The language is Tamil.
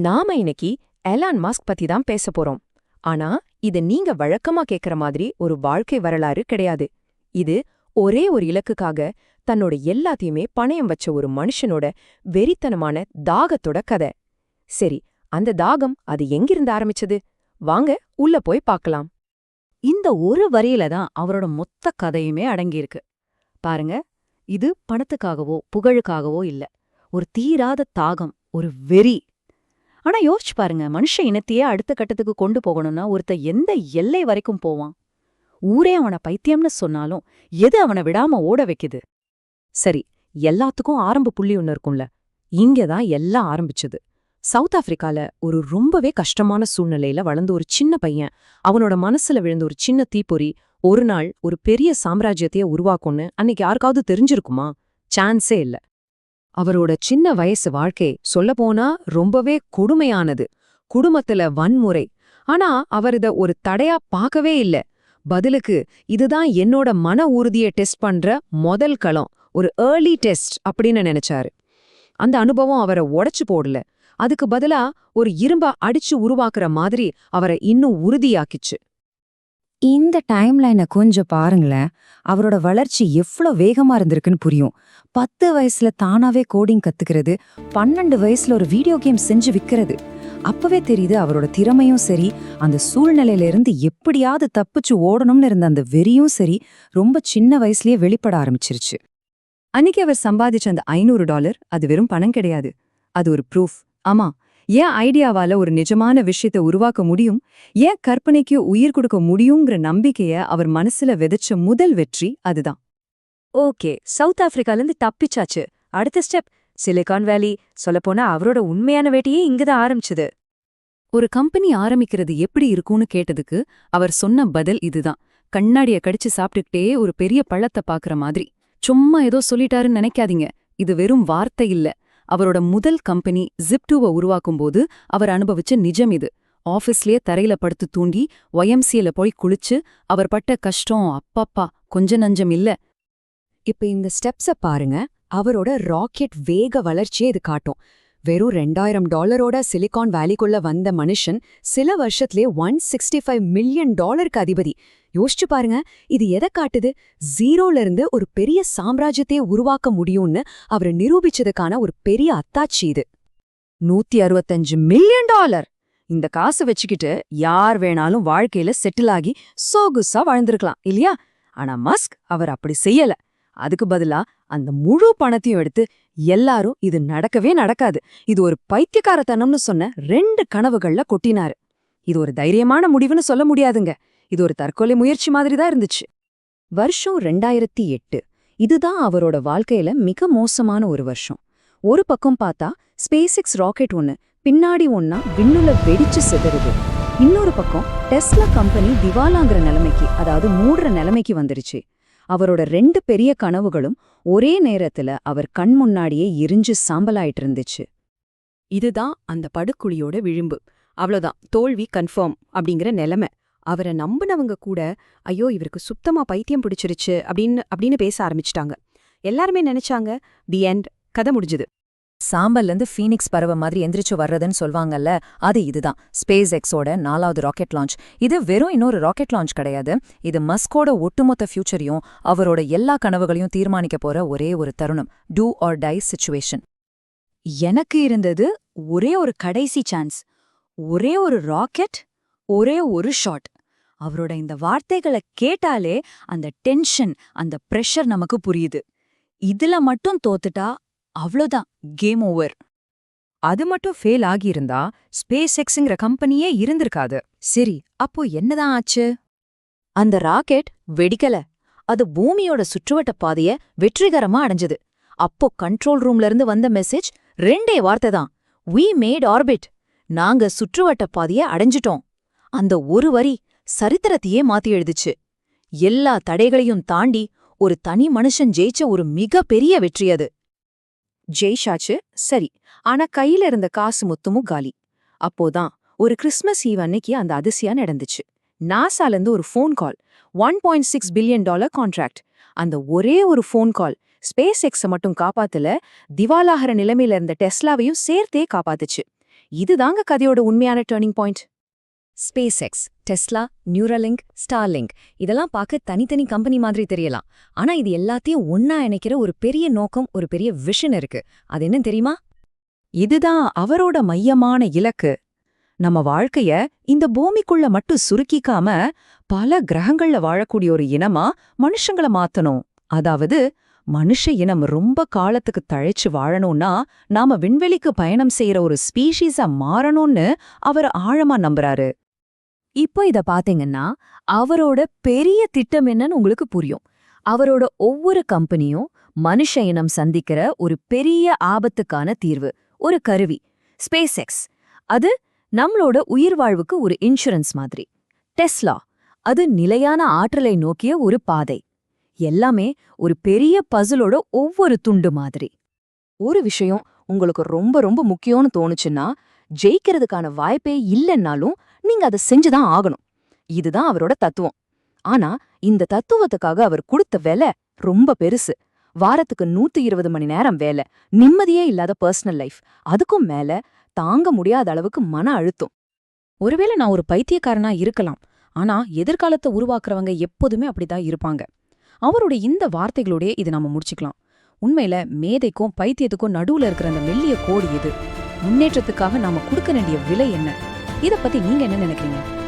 நாம இன்னைக்கு எலான் மாஸ்க் பத்தி தான் பேச போறோம். ஆனா இது நீங்க வழக்கமா கேக்குற மாதிரி ஒரு வாழ்க்கை வரலாறு கிடையாது. இது ஒரே ஒரு இலக்குக்காக தன்னோட எல்லாத்தையுமே பணயம் வச்ச ஒரு மனுஷனோட வெறித்தனமான தாகத்தோட கதை. சரி அந்த தாகம் அது எங்கிருந்து ஆரம்பிச்சது? வாங்க உள்ள போய் பார்க்கலாம். இந்த ஒரு வரியில தான் அவரோட மொத்த கதையுமே அடங்கியிருக்கு. பாருங்க இது பணத்துக்காகவோ புகழுக்காகவோ இல்ல. ஒரு தீராத தாகம் ஒரு வெறி. ஆனா யோசிச்சு பாருங்க மனுஷ இனத்தையே அடுத்த கட்டத்துக்கு கொண்டு போகணும்னா ஒருத்த எந்த எல்லை வரைக்கும் போவான்? ஊரே அவன பைத்தியம்னு சொன்னாலும் எது அவனை விடாம ஓட வைக்குது? சரி எல்லாத்துக்கும் ஆரம்ப புள்ளி ஒன்னு இருக்கும்ல இங்க தான் எல்லாம் ஆரம்பிச்சது. சவுத் ஆப்பிரிக்கால ஒரு ரொம்பவே கஷ்டமான சூழ்நிலையில வளர்ந்த ஒரு சின்ன பையன் அவனோட மனசுல விழுந்த ஒரு சின்ன தீப்பொறி ஒரு நாள் ஒரு பெரிய சாம்ராஜ்யத்தையே உருவாக்கும்னு அன்னைக்கு யாருக்காவது தெரிஞ்சிருக்குமா? சான்ஸே இல்ல. அவரோட சின்ன வயசு வாழ்க்கை சொல்லப்போனா ரொம்பவே கொடுமையானது. குடும்பத்துல வன்முறை. ஆனா அவர் இத ஒரு தடையா பார்க்கவே இல்ல. பதிலுக்கு இதுதான் என்னோட மன உறுதியை டெஸ்ட் பண்ற முதல் களம். ஒரு ஏர்லி டெஸ்ட் அப்படின்னு நினைச்சாரு. அந்த அனுபவம் அவரை உடைச்சு போடல. அதுக்கு பதிலா ஒரு இரும்ப அடிச்சு உருவாக்குற மாதிரி அவரை இன்னும் உறுதியாக்கிச்சு. இந்த டைம்லைனை கொஞ்சம் பாருங்களேன். அவரோட வளர்ச்சி எவ்ளோ வேகமா இருந்திருக்குன்னு புரியும். பத்து வயசுல தானாவே கோடிங் கத்துக்கிறது பன்னெண்டு வயசுல ஒரு வீடியோ கேம் செஞ்சு விக்கிறது. அப்பவே தெரியுது அவரோட திறமையும் சரி அந்த சூழ்நிலையில இருந்து எப்படியாவது தப்பிச்சு ஓடணும்னு இருந்த அந்த வெறியும் சரி ரொம்ப சின்ன வயசுலயே வெளிப்பட ஆரம்பிச்சிருச்சு. அன்னைக்கு அவர் சம்பாதிச்ச அந்த ஐநூறு டாலர் அது வெறும் பணம் கிடையாது. அது ஒரு ப்ரூஃப் ஆமா ஏன் ஐடியாவால ஒரு நிஜமான விஷயத்தை உருவாக்க முடியும்? ஏன் கற்பனைக்கு உயிர் கொடுக்க முடியுங்கிற நம்பிக்கைய அவர் மனசுல விதைச்ச முதல் வெற்றி அதுதான். ஓகே சவுத் ஆப்பிரிக்கால இருந்து தப்பிச்சாச்சு. அடுத்த ஸ்டெப் சிலிகான் வேலி. சொல்லப்போனா அவரோட உண்மையான வேட்டையே இங்கதான் ஆரம்பிச்சது. ஒரு கம்பெனி ஆரம்பிக்கிறது எப்படி இருக்கும்னு கேட்டதுக்கு அவர் சொன்ன பதில் இதுதான். கண்ணாடிய கடிச்சு சாப்பிட்டுக்கிட்டே ஒரு பெரிய பள்ளத்தை பாக்குற மாதிரி. சும்மா ஏதோ சொல்லிட்டாருன்னு நினைக்காதீங்க. இது வெறும் வார்த்தை இல்ல. அவரோட முதல் கம்பெனி ஜிப்டூவை உருவாக்கும்போது அவர் அனுபவிச்ச நிஜம் இது. ஆஃபீஸ்லயே தரையில படுத்து தூண்டி ஒயம்சியில போய் குளிச்சு அவர் பட்ட கஷ்டம் அப்பப்பா கொஞ்ச நஞ்சம் இல்ல. இப்ப இந்த ஸ்டெப்ஸ பாருங்க அவரோட ராக்கெட் வேக வளர்ச்சியே இது காட்டும். வெறும் ரெண்டாயிரம் டாலரோட சிலிகான் வேலிக்குள்ள வந்த மனுஷன் சில வருஷத்திலே ஒன் சிக்ஸ்டி ஃபைவ் மில்லியன் டாலருக்கு அதிபதி. யோசிச்சு பாருங்க இது எதை காட்டுது? ஜீரோல இருந்து ஒரு பெரிய சாம்ராஜ்யத்தையே உருவாக்க முடியும்னு அவர் நிரூபிச்சதுக்கான ஒரு பெரிய அத்தாட்சி இது. நூத்தி அறுபத்தஞ்சு மில்லியன் டாலர்! இந்த காசு வச்சுக்கிட்டு யார் வேணாலும் வாழ்க்கையில செட்டில் ஆகி சோகுசா வாழ்ந்திருக்கலாம் இல்லையா? ஆனா மஸ்க் அவர் அப்படி செய்யல. அதுக்கு பதிலா அந்த முழு பணத்தையும் எடுத்து எல்லாரும் இது நடக்கவே நடக்காது. இது ஒரு பைத்தியக்காரத்தனம்னு சொன்ன ரெண்டு கனவுகள்ல கொட்டினாரு. இது ஒரு தைரியமான முடிவுன்னு சொல்ல முடியாதுங்க. இது ஒரு தற்கொலை முயற்சி மாதிரி தான் இருந்துச்சு. வருஷம் ரெண்டாயிரத்தி எட்டு. இதுதான் அவரோட வாழ்க்கையில மிக மோசமான ஒரு வருஷம். ஒரு பக்கம் பார்த்தா ஸ்பேசிக்ஸ் ராக்கெட் ஒன்னு பின்னாடி ஒன்னா விண்ணுல வெடிச்சு சிதறுது. இன்னொரு பக்கம் டெஸ்லா கம்பெனி திவாலாங்கிற நிலைமைக்கு அதாவது மூடுற நிலைமைக்கு வந்துருச்சு. அவரோட ரெண்டு பெரிய கனவுகளும் ஒரே நேரத்துல அவர் கண் முன்னாடியே எரிஞ்சு சாம்பலாயிட்டு இருந்துச்சு இதுதான் அந்த படுக்குழியோட விளிம்பு அவ்வளோதான் தோல்வி கன்ஃபார்ம் அப்படிங்கிற நிலைமை. அவரை நம்பினவங்க கூட ஐயோ இவருக்கு சுத்தமா பைத்தியம் பிடிச்சிருச்சு அப்படின்னு அப்படின்னு பேச ஆரம்பிச்சிட்டாங்க. எல்லாருமே நினைச்சாங்க தி எண்ட். கதை முடிஞ்சுது. சாம்பல்ல இருந்து ஃபீனிக்ஸ் பறவை மாதிரி எந்திரிச்சு வர்றதுன்னு சொல்வாங்கல்ல அது இதுதான். ஸ்பேஸ் எக்ஸோட நாலாவது ராக்கெட் லான்ச். இது வெறும் இன்னொரு ராக்கெட் லான்ச் கிடையாது. இது மஸ்கோட ஒட்டுமொத்த ஃபியூச்சரையும் அவரோட எல்லா கனவுகளையும் தீர்மானிக்க போற ஒரே ஒரு தருணம். Do or die situation. எனக்கு இருந்தது ஒரே ஒரு கடைசி சான்ஸ். ஒரே ஒரு ராக்கெட் ஒரே ஒரு ஷாட். அவரோட இந்த வார்த்தைகளை கேட்டாலே அந்த டென்ஷன் அந்த பிரஷர் நமக்கு புரியுது. இதுல மட்டும் தோத்துட்டா அவ்வளோதான் கேம் ஓவர் அது மட்டும் ஃபெயில் ஆகியிருந்தா ஸ்பேஸ் எக்ஸுங்கிற கம்பெனியே இருந்திருக்காது. சரி அப்போ என்னதான் ஆச்சு? அந்த ராக்கெட் வெடிக்கல. அது பூமியோட சுற்றுவட்ட பாதைய வெற்றிகரமா அடைஞ்சது. அப்போ கண்ட்ரோல் ரூம்ல இருந்து வந்த மெசேஜ் ரெண்டே வார்த்தை தான். வி மேட் ஆர்பிட் நாங்க சுற்றுவட்ட பாதைய அடைஞ்சிட்டோம். அந்த ஒரு வரி சரித்திரத்தையே மாத்தி எழுதுச்சு. எல்லா தடைகளையும் தாண்டி ஒரு தனி மனுஷன் ஜெயிச்ச ஒரு மிகப்பெரிய வெற்றி அது. ஜெய்ஷாச்சு சரி. ஆனா கையில இருந்த காசு மொத்தமும் காலி. அப்போதான் ஒரு கிறிஸ்மஸ் ஈவ் அன்னைக்கு அந்த அதிசயம் நடந்துச்சு. நாசால இருந்து ஒரு phone call one point six billion dollar contract. அந்த ஒரே ஒரு ஃபோன் கால் ஸ்பேஸ் எக்ஸ மட்டும் காப்பாத்தல திவாலாகிற நிலைமையில இருந்த டெஸ்லாவையும் சேர்த்தே காப்பாத்துச்சு. இதுதாங்க கதையோட உண்மையான turning point. SpaceX Tesla Neuralink Starlink இதெல்லாம் பார்க்க தனித்தனி கம்பெனி மாதிரி தெரியலாம். ஆனா இது எல்லாத்தையும் ஒன்னா இணைக்கிற ஒரு பெரிய நோக்கம் ஒரு பெரிய விஷன் இருக்கு. அது என்ன தெரியுமா? இதுதான் அவரோட மையமான இலக்கு. நம்ம வாழ்க்கைய இந்த பூமிக்குள்ள மட்டும் சுருக்கிக்காம பல கிரகங்கள்ல வாழக்கூடிய ஒரு இனமா மனுஷங்கள மாத்தணும். அதாவது மனுஷ இனம் ரொம்ப காலத்துக்கு தழைச்சு வாழணும்னா நாம விண்வெளிக்கு பயணம் செய்யற ஒரு ஸ்பீஷீஸா மாறணும்னு அவர் ஆழமா நம்புறாரு. இப்போ இத பாத்தீங்கன்னா அவரோட பெரிய திட்டம் என்னன்னு உங்களுக்கு புரியும். அவரோட ஒவ்வொரு கம்பெனியும் மனுஷ இனம் சந்திக்கிற ஒரு பெரிய ஆபத்துக்கான தீர்வு ஒரு கருவி ஸ்பேஸ் எக்ஸ் அது நம்மளோட உயிர் வாழ்வுக்கு ஒரு இன்சூரன்ஸ் மாதிரி. டெஸ்லா அது நிலையான ஆற்றலை நோக்கிய ஒரு பாதை. எல்லாமே ஒரு பெரிய பசிலோட ஒவ்வொரு துண்டு மாதிரி. ஒரு விஷயம் உங்களுக்கு ரொம்ப ரொம்ப முக்கியம்னு தோணுச்சுன்னா ஜெயிக்கிறதுக்கான வாய்ப்பே இல்லைன்னாலும் நீங்க அதை செஞ்சுதான் ஆகணும். இதுதான் அவரோட தத்துவம். ஆனா இந்த தத்துவத்துக்காக அவர் கொடுத்த வேலை ரொம்ப பெருசு. வாரத்துக்கு நூத்தி இருபது மணி நேரம் வேலை. நிம்மதியே இல்லாத பர்சனல் லைஃப். அதுக்கும் மேல தாங்க முடியாத அளவுக்கு மன அழுத்தம். ஒருவேளை நான் ஒரு பைத்தியக்காரனா இருக்கலாம். ஆனா எதிர்காலத்தை உருவாக்குறவங்க எப்போதுமே அப்படிதான் இருப்பாங்க. அவருடைய இந்த வார்த்தைகளோடய இது நாம முடிச்சுக்கலாம். உண்மையில மேதைக்கும் பைத்தியத்துக்கும் நடுவுல இருக்கிற அந்த மெல்லிய கோடு இது முன்னேற்றத்துக்காக நாம கொடுக்க வேண்டிய விலை என்ன? இதை பத்தி நீங்க என்ன நினைக்கிறீங்க?